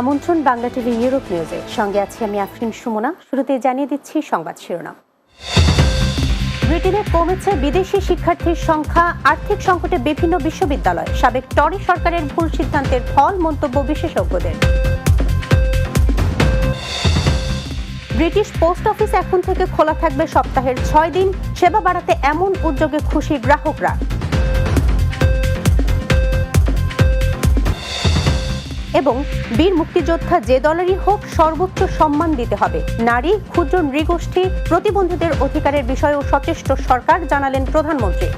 আমন্ত্রণ Bangla TV Europe নিউজে। সঙ্গে আছি আমি আফরিন সুমনা। শুরুতে জানিয়ে দিচ্ছি সংবাদ শিরোনাম। ব্রিটেনে কমেছে বিদেশি শিক্ষার্থীর সংখ্যা, আর্থিক সংকটে বিভিন্ন বিশ্ববিদ্যালয়। সাবেক টরি সরকারের ভুল সিদ্ধান্তের ফল মন্তব্য বিশেষজ্ঞদের। ব্রিটিশ পোস্ট অফিস এখন থেকে খোলা থাকবে সপ্তাহের ছয় দিন। সেবা বাড়াতে এমন উদ্যোগে খুশি গ্রাহকরা। এবং বীর মুক্তিযোদ্ধা যে দলেরই হোক সর্বোচ্চ সম্মান দিতে হবে। নারী, ক্ষুদ্র, নৃগোষ্ঠী, প্রতিবন্ধীদের অধিকারের বিষয়েও সচেষ্ট সরকার, জানালেন প্রধানমন্ত্রী।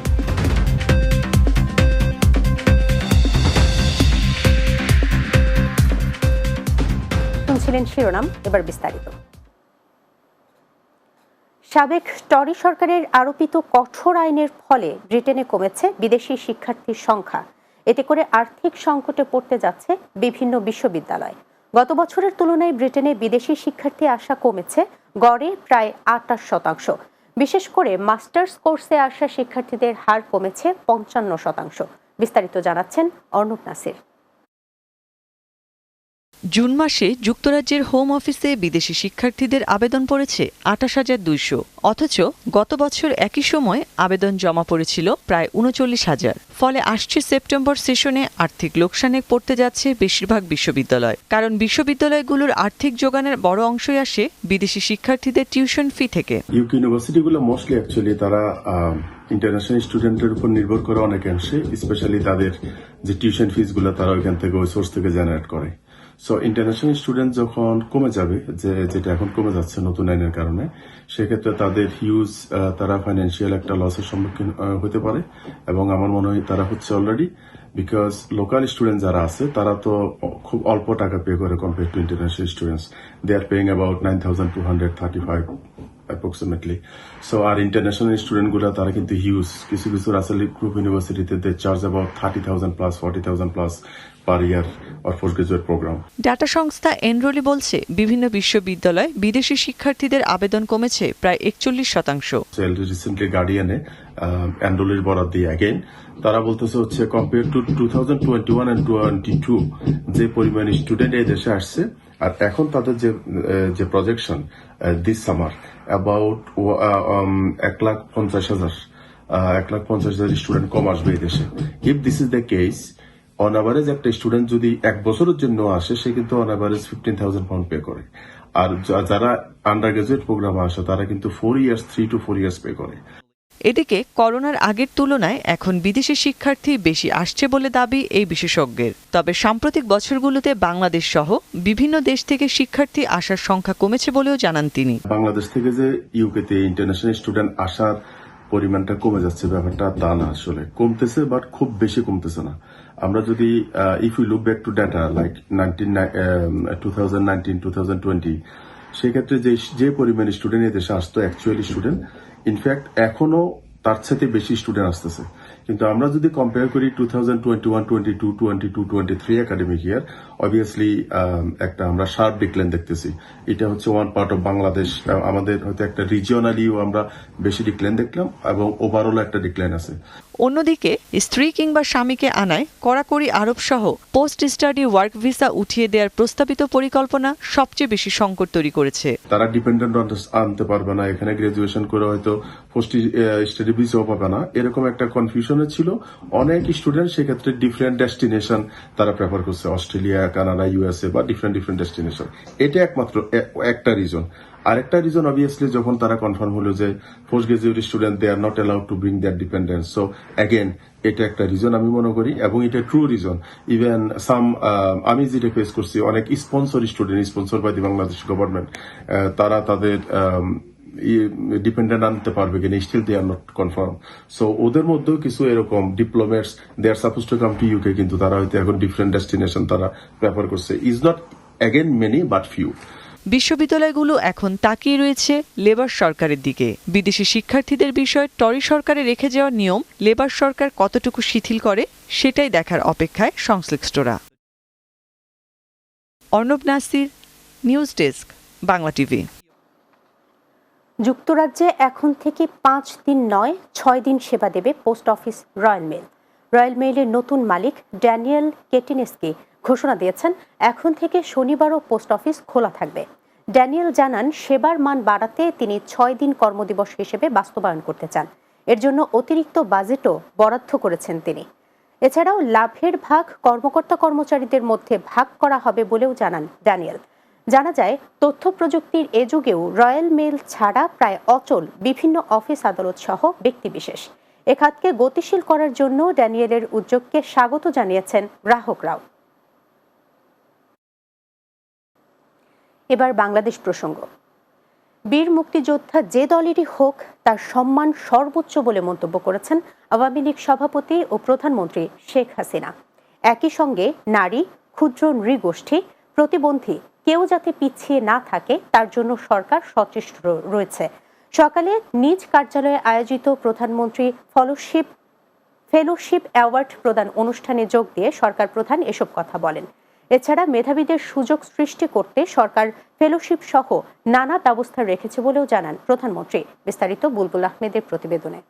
শুনছিলেন শিরোনাম, এবার বিস্তারিত। সাবেক টরি সরকারের আরোপিত কঠোর আইনের ফলে ব্রিটেনে কমেছে বিদেশি শিক্ষার্থীর সংখ্যা। এতে করে আর্থিক সংকটে পড়তে যাচ্ছে বিভিন্ন বিশ্ববিদ্যালয়। গত বছরের তুলনায় ব্রিটেনে বিদেশি শিক্ষার্থী আসা কমেছে, গড়ে প্রায় আটাশ শতাংশ। বিশেষ করে মাস্টার্স কোর্সে আসা শিক্ষার্থীদের হার কমেছে পঞ্চান্ন শতাংশ। বিস্তারিত জানাচ্ছেন অর্ণব নাসির। জুন মাসে যুক্তরাজ্যের হোম অফিসে বিদেশি শিক্ষার্থীদের আবেদন পড়েছে আটাশ হাজার দুইশো। অথচ গত বছর একই সময় আবেদন জমা পড়েছিল প্রায় উনচল্লিশ হাজার। ফলে আসছে সেপ্টেম্বর সেশনে আর্থিক লোকসানে পড়তে যাচ্ছে বেশিরভাগ বিশ্ববিদ্যালয়। কারণ বিশ্ববিদ্যালয়গুলোর আর্থিক যোগানের বড় অংশই আসে বিদেশি শিক্ষার্থীদের টিউশন ফি থেকে। ইউকে ইউনিভার্সিটিগুলো মোস্টলি অ্যাকচুয়ালি তারা ইন্টারন্যাশনাল স্টুডেন্টের উপর নির্ভর করে অনেকাংশে স্পেশালি তাদের যে টিউশন ফিসগুলো তারা ওইখান থেকে ওই সোর্স থেকে জেনারেট করে। সো ইন্টারন্যাশনাল স্টুডেন্ট যখন কমে যাবে, যে যেটা এখন কমে যাচ্ছে নতুন আইনের কারণে, সেক্ষেত্রে তাদের হিউজ তারা ফাইন্যান্সিয়াল একটা লসের সম্মুখীন হতে পারে। এবং আমার মনে হয় তারা হচ্ছে অলরেডি বিকজ লোকাল স্টুডেন্ট যারা আছে, তারা তো খুব অল্প টাকা পে করে compare to international students they are paying about nine thousand two hundred thirty five approximately so R international স্টুডেন্টগুলো তারা কিন্তু হিউজ কিছু কিছু রাসেল গ্রুপ ইউনিভার্সিটিতে they charge about thirty thousand plus forty thousand plus per year or post graduate program. Data সংস্থা এনরোলি বলছে বিভিন্ন বিশ্ববিদ্যালয় বিদেশি শিক্ষার্থীদের আবেদন কমেছে প্রায় একচল্লিশ শতাংশ। রিসেন্টলি গার্ডিয়ানে অ্যান্ডোলির বরাদ দিয়ে অ্যাগেন তারা বলতেছে হচ্ছে compare to two thousand twenty one and twenty two যে পরিমাণ স্টুডেন্ট এই দেশে আসছে আর এখন তাদের যে যে প্রজেকশন দিস সামার অ্যাবাউট এক লাখ পঞ্চাশ হাজার এক লাখ পঞ্চাশ হাজার স্টুডেন্ট কম আসবে এই দেশে। If this is the case on average একটা স্টুডেন্ট যদি এক বছরের জন্য আসে সে কিন্তু on average fifteen thousand pound pay করে। আর যারা আন্ডার গ্রাজুয়েট প্রোগ্রামে আসে তারা কিন্তু four years three to four years pay করে। এদিকে করোনার আগের তুলনায় এখন বিদেশি শিক্ষার্থী বেশি আসছে বলে দাবি এই বিশেষজ্ঞের। তবে সাম্প্রতিক বছরগুলোতে বাংলাদেশ সহ বিভিন্ন দেশ থেকে শিক্ষার্থী আসার সংখ্যা কমেছে বলেও জানান তিনি। বাংলাদেশ থেকে যে ইউকেতে ইন্টারন্যাশনাল স্টুডেন্ট আসার পরিমাণটা কমে যাচ্ছে ব্যাপারটা তা না আসলে। কমতেছে বাট খুব বেশি কমতেছে না। আমরা যদি if you look back to data like two thousand two thousand twenty সেক্ষেত্রে যে যে পরিমাণ স্টুডেন্ট এদেশে দেশে আসতো অ্যাকচুয়ালি স্টুডেন্ট ইনফ্যাক্ট এখনও তার সাথে বেশি স্টুডেন্ট আসতেছে। কিন্তু আমরা যদি কম্পেয়ার করি two thousand twenty one twenty two twenty two twenty three academic year obviously একটা আমরা শার্প ডিক্লাইন দেখতেছি। এটা হচ্ছে ওয়ান পার্ট অফ বাংলাদেশ আমাদের হয়তো একটা রিজিওনালিও আমরা বেশি ডিক্লাইন দেখলাম এবং ওভারঅল একটা ডিক্লাইন আছে। অন্যদিকে স্ত্রী কিংবা স্বামীকে আনায় কড়াকড়ি আরোপ সহ পোস্ট স্টাডি ওয়ার্ক ভিসা উঠিয়ে দেওয়ার প্রস্তাবিত পরিকল্পনা সবচেয়ে বেশি সংকট তৈরি করেছে। তারা ডিপেন্ডেন্ট আনতে পারবে না। এখানে গ্রাজুয়েশন করে হয়তো পোস্ট স্টাডি ভিসাও পাবে না। এরকম একটা কনফিউশনে ছিল। অনেক স্টুডেন্ট সেক্ষেত্রে ডিফারেন্ট ডেস্টিনেশন তারা প্রেফার করছে। অস্ট্রেলিয়া, কানাডা ইউএসএ বা ডিফারেন্ট ডিফারেন্ট ডেস্টিনেশন এটা একমাত্র একটা রিজন আরেকটা রিজন অবভিয়াসলি যখন তারা কনফার্ম হলো যে post graduate student they are not allowed to bring their dependence so again এটা একটা রিজন আমি মনে করি, এবং এটা ট্রু রিজন ইভেন সাম আমি যেটা ফেস করছি, অনেক sponsor student sponsor by the Bangladesh government তারা তাদের ডিপেন্ডেন্ট আনতে পারবে কিনা still they are not confirm so ওদের মধ্যেও কিছু এরকম diplomats they are suppose to come to UK কিন্তু তারা হয়তো এখন ডিফারেন্ট ডেস্টিনেশন তারা প্রেফার করছে। Is not again many but few বিশ্ববিদ্যালয়গুলো এখন তাকিয়ে রয়েছে লেবার সরকারের দিকে। বিদেশি শিক্ষার্থীদের বিষয়ে টরি সরকারে রেখে যাওয়া নিয়ম, লেবার সরকার কতটুকু শিথিল করে, সেটাই দেখার অপেক্ষায় সংশ্লিষ্টরা। Arnab Nasir, news desk, Bangla TV. যুক্তরাজ্যে এখন থেকে পাঁচ দিন নয়, ছয় দিন সেবা দেবে post office royal mail. Royal মেইলের নতুন মালিক ড্যানিয়েল কেটিনেসকে ঘোষণা দিয়েছেন, এখন থেকে শনিবারও পোস্ট অফিস খোলা থাকবে। ড্যানিয়েল জানান, সেবার মান বাড়াতে তিনি ছয় দিন কর্মদিবস হিসেবে বাস্তবায়ন করতে চান। এর জন্য অতিরিক্ত বাজেটও বরাদ্দ করেছেন তিনি। এছাড়াও লাভের ভাগ কর্মকর্তা কর্মচারীদের মধ্যে ভাগ করা হবে বলেও জানান ড্যানিয়েল। জানা যায়, তথ্য প্রযুক্তির এ যুগেও রয়্যাল মেল ছাড়া প্রায় অচল বিভিন্ন অফিস আদালত সহ ব্যক্তিবিশেষ এ খাতকে গতিশীল করার জন্য ড্যানিয়েলের উদ্যোগকে স্বাগত জানিয়েছেন গ্রাহকরাও। এবার বাংলাদেশ প্রসঙ্গ। বীর মুক্তিযোদ্ধা যে দলেরই হোক, তার সম্মান সর্বোচ্চ বলে মন্তব্য করেছেন আওয়ামী লীগ সভাপতি ও প্রধানমন্ত্রী শেখ হাসিনা। একই সঙ্গে নারী, ক্ষুদ্র নৃগোষ্ঠী, প্রতিবন্ধী কেউ যাতে পিছিয়ে না থাকে, তার জন্য সরকার সচেষ্ট রয়েছে। সকালে নিজ কার্যালয়ে আয়োজিত প্রধানমন্ত্রী ফলোশিপ, ফেলোশিপ অ্যাওয়ার্ড প্রদান অনুষ্ঠানে যোগ দিয়ে সরকার প্রধান এসব কথা বলেন। এছাড়া মেধাবীদের সুযোগ সৃষ্টি করতে সরকার ফেলোশিপ সহ নানা ব্যবস্থা রেখেছে বলেও জানান প্রধানমন্ত্রী। বিস্তারিত বুলবুল আহমেদের প্রতিবেদনে।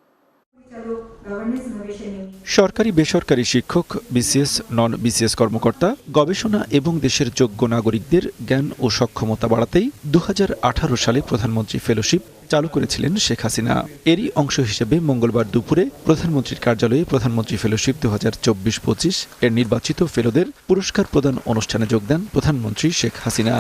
সরকারি বেসরকারি শিক্ষক, বিসিএস নন বিসিএস কর্মকর্তা, গবেষণা এবং দেশের যোগ্য নাগরিকদের জ্ঞান ও সক্ষমতা বাড়াতেই দুহাজার আঠারো সালে প্রধানমন্ত্রী ফেলোশিপ চালু করেছিলেন শেখ হাসিনা। এরই অংশ হিসেবে মঙ্গলবার দুপুরে প্রধানমন্ত্রীর কার্যালয়ে প্রধানমন্ত্রী ফেলোশিপ দু হাজার চব্বিশ পঁচিশ এর নির্বাচিত ফেলোদের পুরস্কার প্রদান অনুষ্ঠানে যোগ দেন প্রধানমন্ত্রী শেখ হাসিনা।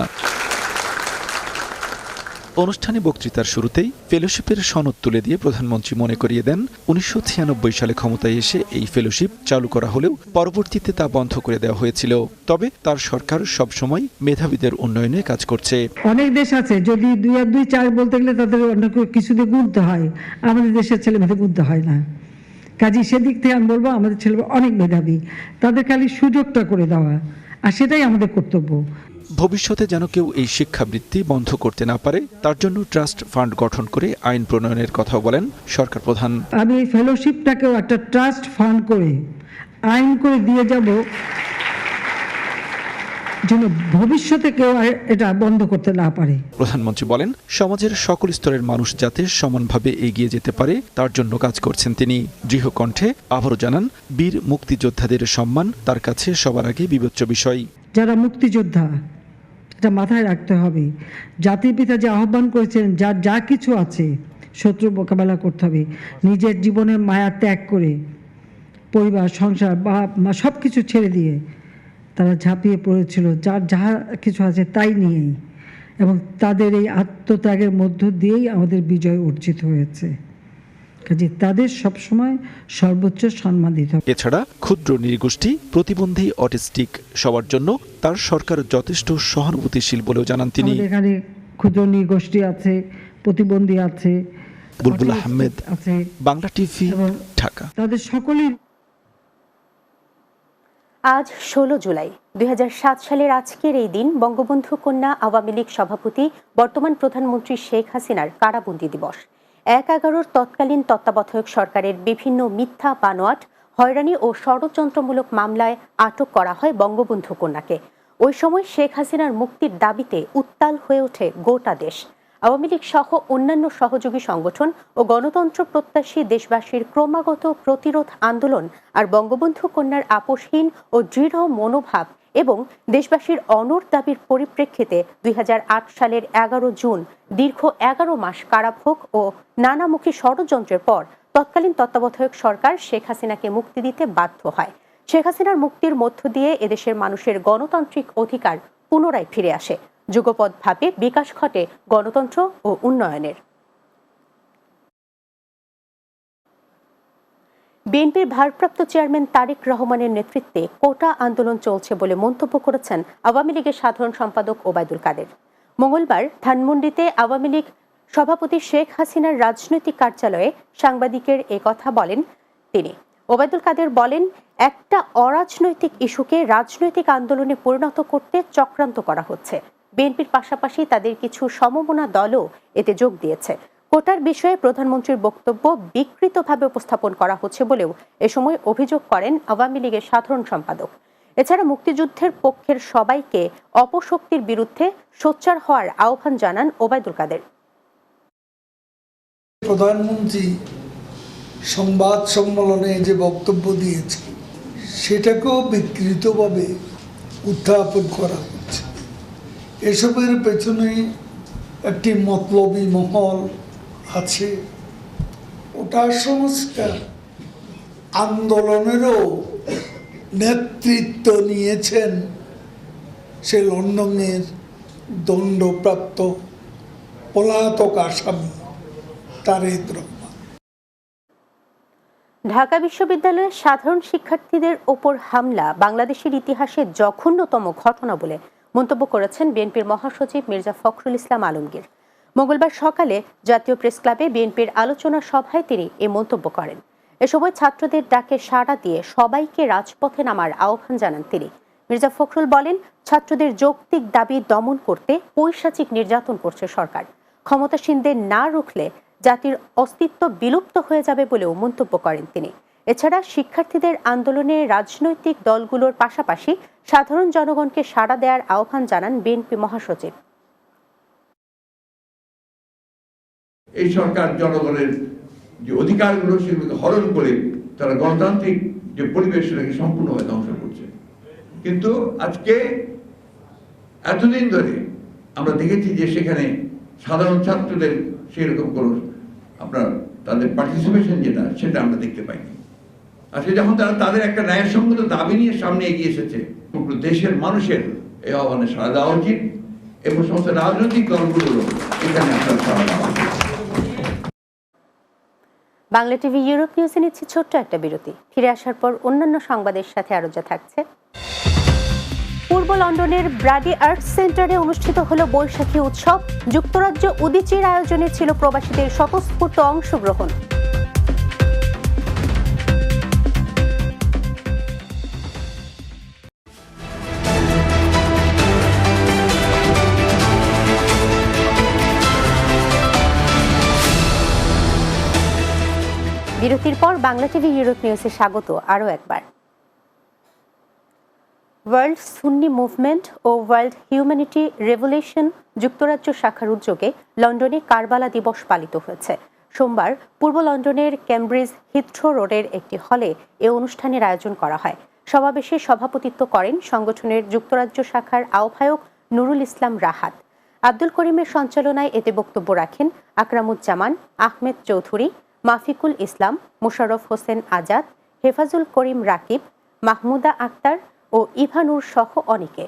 অনুষ্ঠানে বক্তৃতার শুরুতেই ফেলোশিপের সনদ তুলে দিয়ে প্রধানমন্ত্রী মনে করিয়ে দেন, উনিশশো ছিয়ানব্বই সালে ক্ষমতায় এসে এই ফেলোশিপ চালু করা হলেও পরবর্তীতে তা বন্ধ করে দেওয়া হয়েছিল। তবে তার সরকার সবসময় মেধাবীদের উন্নয়নে কাজ করছে। অনেক দেশ আছে, যদি দুই আর দুই চার বলতে গেলে তাদের অনেক কিছু দিয়ে গুনতে হয়, আমাদের দেশের ছেলে মেয়েদের গুনতে হয় না। কাজে সেদিক থেকে আমি বলব, আমাদের ছেলে অনেক মেধাবী, তাদের খালি সুযোগটা করে দেওয়া। আর সেটাই আমাদের কর্তব্য। ভবিষ্যতে যেন কেউ এই শিক্ষাবৃত্তি বন্ধ করতে না পারে তার জন্য ট্রাস্ট ফান্ড গঠন করে আইন প্রণয়নের কথা বলেন সরকার প্রধান। আমি এই ফেলোশিপটাকেও একটা ট্রাস্ট ফান্ড করে আইন করে দিয়ে যাব। যেন ভবিষ্যতে কেউ এটা বন্ধ করতে না পারে। প্রধানমন্ত্রী বলেন সমাজের সকল স্তরের মানুষ যাতে সমানভাবে এগিয়ে যেতে পারে তার জন্য কাজ করছেন তিনি। দৃঢ় কণ্ঠে আবারও জানান বীর মুক্তিযোদ্ধাদের সম্মান তার কাছে সবার আগে বিবেচ্য বিষয়। যারা মুক্তিযোদ্ধা এটা মাথায় রাখতে হবে। জাতির পিতা যে আহ্বান করেছেন যার যা কিছু আছে শত্রু মোকাবেলা করতে হবে। নিজের জীবনের মায়া ত্যাগ করে পরিবার সংসার বা মা সব কিছু ছেড়ে দিয়ে তারা ঝাঁপিয়ে পড়েছিল যার যা কিছু আছে তাই নিয়েই। এবং তাদের এই আত্মত্যাগের মধ্য দিয়েই আমাদের বিজয় অর্জিত হয়েছে। কাজে তাদের সবসময় সর্বোচ্চ সম্মান দিতে হবে। এছাড়া ক্ষুদ্র নৃগোষ্ঠী প্রতিবন্ধী অটিস্টিক সবার জন্য তার সরকার যথেষ্ট সহানুভূতিশীল বলেও জানান তিনি। এখানে ক্ষুদ্র নৃগোষ্ঠী আছে প্রতিবন্ধী আছে বুলবুল আহমেদ আছে বাংলা টিভি ঢাকা। তাদের সকলেই আজ ষোলো জুলাই, দুই হাজার সাত সালের আজকের এই দিন বঙ্গবন্ধু কন্যা আওয়ামী লীগ সভাপতি, বর্তমান প্রধানমন্ত্রী শেখ হাসিনার কারাবন্দী দিবস। এক এগারোর তৎকালীন তত্ত্বাবধায়ক সরকারের বিভিন্ন মিথ্যা বানোয়াট, হয়রানি ও ষড়যন্ত্রমূলক মামলায় আটক করা হয় বঙ্গবন্ধু কন্যাকে। ওই সময় শেখ হাসিনার মুক্তির দাবিতে উত্তাল হয়ে ওঠে গোটা দেশ। আওয়ামী লীগ সহ অন্যান্য সহযোগী সংগঠন ও গণতন্ত্র প্রত্যাশী দেশবাসীর ক্রমাগত প্রতিরোধ আন্দোলন আর বঙ্গবন্ধু কন্যার আপোষহীন ও দৃঢ় মনোভাব এবং দেশবাসীর অনর দাবির পরিপ্রেক্ষিতে দুই হাজার আট সালের এগারো জুন, দীর্ঘ এগারো মাস কারাভোগ ও নানামুখী ষড়যন্ত্রের পর তৎকালীন তত্ত্বাবধায়ক সরকার শেখ হাসিনাকে মুক্তি দিতে বাধ্য হয়। শেখ হাসিনার মুক্তির মধ্য দিয়ে এদেশের মানুষের গণতান্ত্রিক অধিকার পুনরায় ফিরে আসে। যুগপৎভাবে বিকাশ ঘটে গণতন্ত্র ও উন্নয়নের। বিএনপির ভারপ্রাপ্ত চেয়ারম্যান তারেক রহমানের নেতৃত্বে কোটা আন্দোলন চলছে বলে মন্তব্য করেছেন আওয়ামী লীগের সাধারণ সম্পাদক ওবায়দুল কাদের। মঙ্গলবার ধানমন্ডিতে আওয়ামী লীগ সভাপতি শেখ হাসিনার রাজনৈতিক কার্যালয়ে সাংবাদিকের এ কথা বলেন তিনি। ওবায়দুল কাদের বলেন, একটা অরাজনৈতিক ইস্যুকে রাজনৈতিক আন্দোলনে পরিণত করতে চক্রান্ত করা হচ্ছে। বিএনপির পাশাপাশি তাদের কিছু সমমনা দলও এতে যোগ দিয়েছে। কোটার বিষয়ে প্রধানমন্ত্রীর বক্তব্য বিকৃতভাবে উপস্থাপন করা হচ্ছে বলেও এ সময় অভিযোগ করেন আওয়ামী লীগের সাধারণ সম্পাদক। এছাড়া মুক্তিযুদ্ধের পক্ষের সবাইকে অপশক্তির বিরুদ্ধে সোচ্চার হওয়ার আহ্বান জানান ওবায়দুল কাদের। প্রধানমন্ত্রী সংবাদ সম্মেলনে যে বক্তব্য দিয়েছে সেটাকেও বিকৃতভাবে উত্থাপন করা এসবের পেছনে একটি মতলবী মহল আছে। ওটা সংস্কার। আন্দোলনেরও নেতৃত্ব নিয়েছেন সে লন্ডনের দণ্ডপ্রাপ্ত পলাতক আসামি তারেক ঢাকা বিশ্ববিদ্যালয়ের সাধারণ শিক্ষার্থীদের ওপর হামলা, বাংলাদেশের ইতিহাসে জঘন্যতম ঘটনা বলে মন্তব্য করেছেন বিএনপির মহাসচিব মির্জা ফখরুল ইসলাম আলমগীর। মঙ্গলবার সকালে জাতীয় প্রেস ক্লাবে বিএনপির আলোচনা সভায় তিনি এ মন্তব্য করেন। এ সময় ছাত্রদের ডাকে সাড়া দিয়ে সবাইকে রাজপথে নামার আহ্বান জানান তিনি। মির্জা ফখরুল বলেন, ছাত্রদের যৌক্তিক দাবি দমন করতে পৈশাচিক নির্যাতন করছে সরকার। ক্ষমতাসীনদের না রুখলে জাতির অস্তিত্ব বিলুপ্ত হয়ে যাবে বলেও মন্তব্য করেন তিনি। এছাড়া শিক্ষার্থীদের আন্দোলনে রাজনৈতিক দলগুলোর পাশাপাশি সাধারণ জনগণকে সাড়া দেওয়ার আহ্বান জানান বিএনপি মহাসচিব। এই সরকার জনগণের যে অধিকারগুলো সেগুলোকে হরণ করে তারা গণতান্ত্রিক যে পরিবেশ সেটাকে সম্পূর্ণভাবে ধ্বংস করছে। কিন্তু আজকে এতদিন ধরে আমরা দেখেছি যে সেখানে সাধারণ ছাত্রদের সেরকম কোনো আপনার তাদের পার্টিসিপেশন যেটা, সেটা আমরা দেখতে পাইনি। আজকে যখন তারা তাদের একটা ন্যায়সঙ্গত দাবি নিয়ে সামনে এগিয়ে এসেছে দেশের মানুষের এই আহ্বানে সাড়া দেওয়া উচিত এবং সমস্ত রাজনৈতিক দলগুলোরও এখানে আপনার সাড়া দেওয়া উচিত। বাংলা টিভি ইউরোপ নিউজে নিচ্ছে ছোট্ট একটা বিরতি। ফিরে আসার পর অন্যান্য সংবাদের সাথে আরও যা থাকছে। পূর্ব লন্ডনের ব্রাডি আর্টস সেন্টারে অনুষ্ঠিত হলো বৈশাখী উৎসব। যুক্তরাজ্য উদিচির আয়োজনে ছিল প্রবাসীদের স্বতঃস্ফূর্ত অংশগ্রহণ। বিরতির পর বাংলা টিভি ইউরোপ নিউজে স্বাগত আরও একবার। ওয়ার্ল্ড সুন্নি মুভমেন্ট ও ওয়ার্ল্ড হিউম্যানিটি রেভলিউশন যুক্তরাজ্য শাখার উদ্যোগে লন্ডনে কারবালা দিবস পালিত হয়েছে। সোমবার পূর্ব লন্ডনের ক্যামব্রিজ হিথ্রো রোডের একটি হলে এ অনুষ্ঠানের আয়োজন করা হয়। সমাবেশে সভাপতিত্ব করেন সংগঠনের যুক্তরাজ্য শাখার আহ্বায়ক নুরুল ইসলাম রাহাত। আব্দুল করিমের সঞ্চালনায় এতে বক্তব্য রাখেন আকরামুজ্জামান, আহমেদ চৌধুরী মাফিকুল ইসলাম মোশাররফ হোসেন আজাদ, হেফাজুল করিম রাকিব, মাহমুদা আক্তার ও ইভানুর সহ অনেকে।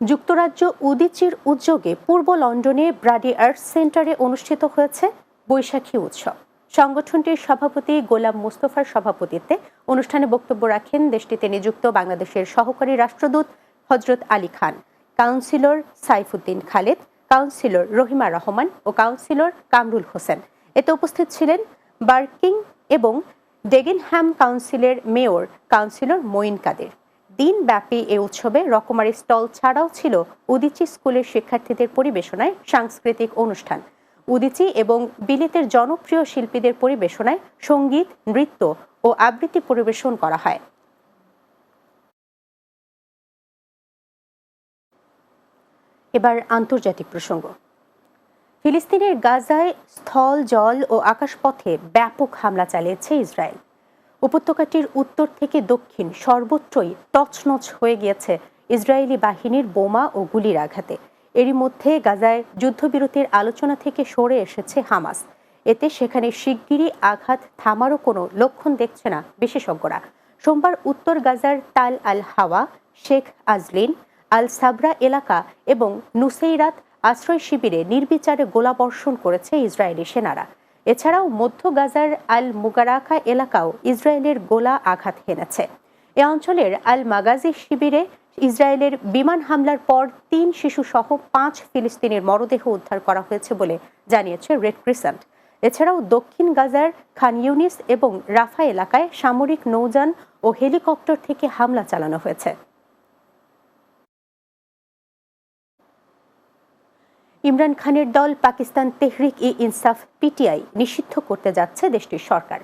যুক্তরাজ্য উদিচির উদ্যোগে পূর্ব লন্ডনে ব্রাডি আর্টস সেন্টারে অনুষ্ঠিত হয়েছে বৈশাখী উৎসব। সংগঠনটির সভাপতি গোলাম মুস্তফার সভাপতিত্বে অনুষ্ঠানে বক্তব্য রাখেন দেশটিতে নিযুক্ত বাংলাদেশের সহকারী রাষ্ট্রদূত হজরত আলী খান, কাউন্সিলর সাইফুদ্দিন খালেদ কাউন্সিলর রহিমা রহমান ও কাউন্সিলর কামরুল হোসেন। এতে উপস্থিত ছিলেন বার্কিং এবং ডেগেনহ্যাম কাউন্সিলের মেয়র কাউন্সিলর মঈন কাদের। দিনব্যাপী এ উৎসবে রকমারি স্টল ছাড়াও ছিল উদিচি স্কুলের শিক্ষার্থীদের পরিবেশনায় সাংস্কৃতিক অনুষ্ঠান। উদিচি এবং বিলেতের জনপ্রিয় শিল্পীদের পরিবেশনায় সংগীত, নৃত্য ও আবৃত্তি পরিবেশন করা হয়। এবার আন্তর্জাতিক প্রসঙ্গ। ফিলিস্তিনের গাজায় স্থল, জল ও আকাশপথে ব্যাপক হামলা চালিয়েছে ইসরায়েল। উপত্যকাটির উত্তর থেকে দক্ষিণ সর্বত্রই তছনছ হয়ে গিয়েছে ইসরায়েলি বাহিনীর বোমা ও গুলির আঘাতে। এরই মধ্যে গাজায় যুদ্ধবিরতির আলোচনা থেকে সরে এসেছে হামাস। এতে সেখানে শিগগিরই আঘাত থামারও কোনো লক্ষণ দেখছে না বিশেষজ্ঞরা। সোমবার উত্তর গাজার তাল আল হাওয়া, শেখ আজলিন আল সাবরা এলাকা এবং নুসেইরাত আশ্রয় শিবিরে নির্বিচারে গোলাবর্ষণ করেছে ইসরায়েলি সেনারা। এছাড়াও মধ্য গাজার আল মুগারাকা এলাকাও ইসরায়েলের গোলা আঘাত হেনেছে। এ অঞ্চলের আল মাগাজি শিবিরে ইসরায়েলের বিমান হামলার পর তিন শিশু সহ পাঁচ ফিলিস্তিনের মরদেহ উদ্ধার করা হয়েছে বলে জানিয়েছে রেড ক্রিসেন্ট। এছাড়াও দক্ষিণ গাজার খান ইউনিস এবং রাফা এলাকায় সামরিক নৌযান ও হেলিকপ্টার থেকে হামলা চালানো হয়েছে। ইমরান খানের দল পাকিস্তান তেহরিক ই ইনসাফ পিটিআই নিষিদ্ধ করতে যাচ্ছে দেশটির সরকার।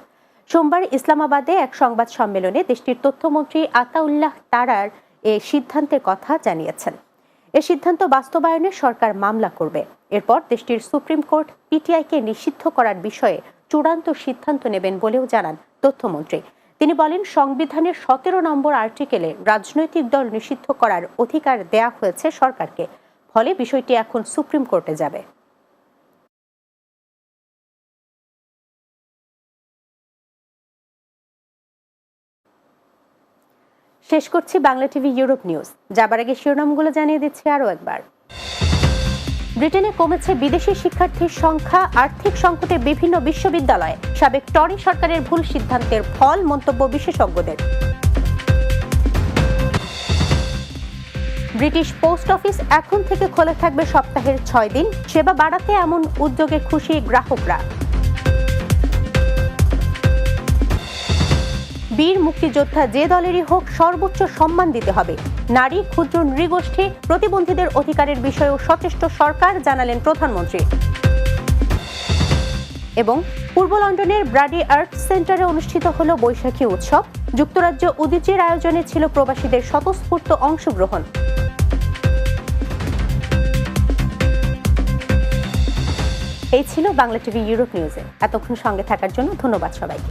সোমবার ইসলামাবাদে এক সংবাদ সম্মেলনে দেশটির তথ্যমন্ত্রী আতাউল্লাহ তারার এ সিদ্ধান্তের কথা জানিয়েছেন। এ সিদ্ধান্ত বাস্তবায়নে সরকার মামলা করবে। এরপর দেশটির সুপ্রিম কোর্ট পিটিআইকে নিষিদ্ধ করার বিষয়ে চূড়ান্ত সিদ্ধান্ত নেবেন বলেও জানান তথ্যমন্ত্রী। তিনি বলেন, সংবিধানের সতেরো নম্বর আর্টিকেলে রাজনৈতিক দল নিষিদ্ধ করার অধিকার দেয়া হয়েছে সরকারকে। ফলে বিষয়টি এখন সুপ্রিম কোর্টে যাবে। শেষ করছি বাংলা টিভি ইউরোপ নিউজ। যাবার আগে শিরোনামগুলো জানিয়ে দিচ্ছি আরও একবার। ব্রিটেনে কমেছে বিদেশি শিক্ষার্থীর সংখ্যা, আর্থিক সংকটে বিভিন্ন বিশ্ববিদ্যালয়ে সাবেক টরি সরকারের ভুল সিদ্ধান্তের ফল মন্তব্য বিশেষজ্ঞদের। ব্রিটিশ পোস্ট অফিস এখন থেকে খোলা থাকবে সপ্তাহের ছয় দিন। সেবা বাড়াতে এমন উদ্যোগে খুশি গ্রাহকরা। বীর মুক্তিযোদ্ধা যে দলেরই হোক সর্বোচ্চ সম্মান দিতে হবে। নারী, ক্ষুদ্র, নৃগোষ্ঠী, প্রতিবন্ধীদের অধিকারের বিষয়েও সচেষ্ট সরকার, জানালেন প্রধানমন্ত্রী। এবং পূর্ব লন্ডনের ব্রাডি আর্ট সেন্টারে অনুষ্ঠিত হল বৈশাখী উৎসব। যুক্তরাজ্য উদিচির আয়োজনে ছিল প্রবাসীদের স্বতঃস্ফূর্ত অংশগ্রহণ। এই ছিল বাংলা টিভি ইউরোপ নিউজে। এতক্ষণ সঙ্গে থাকার জন্য ধন্যবাদ সবাইকে।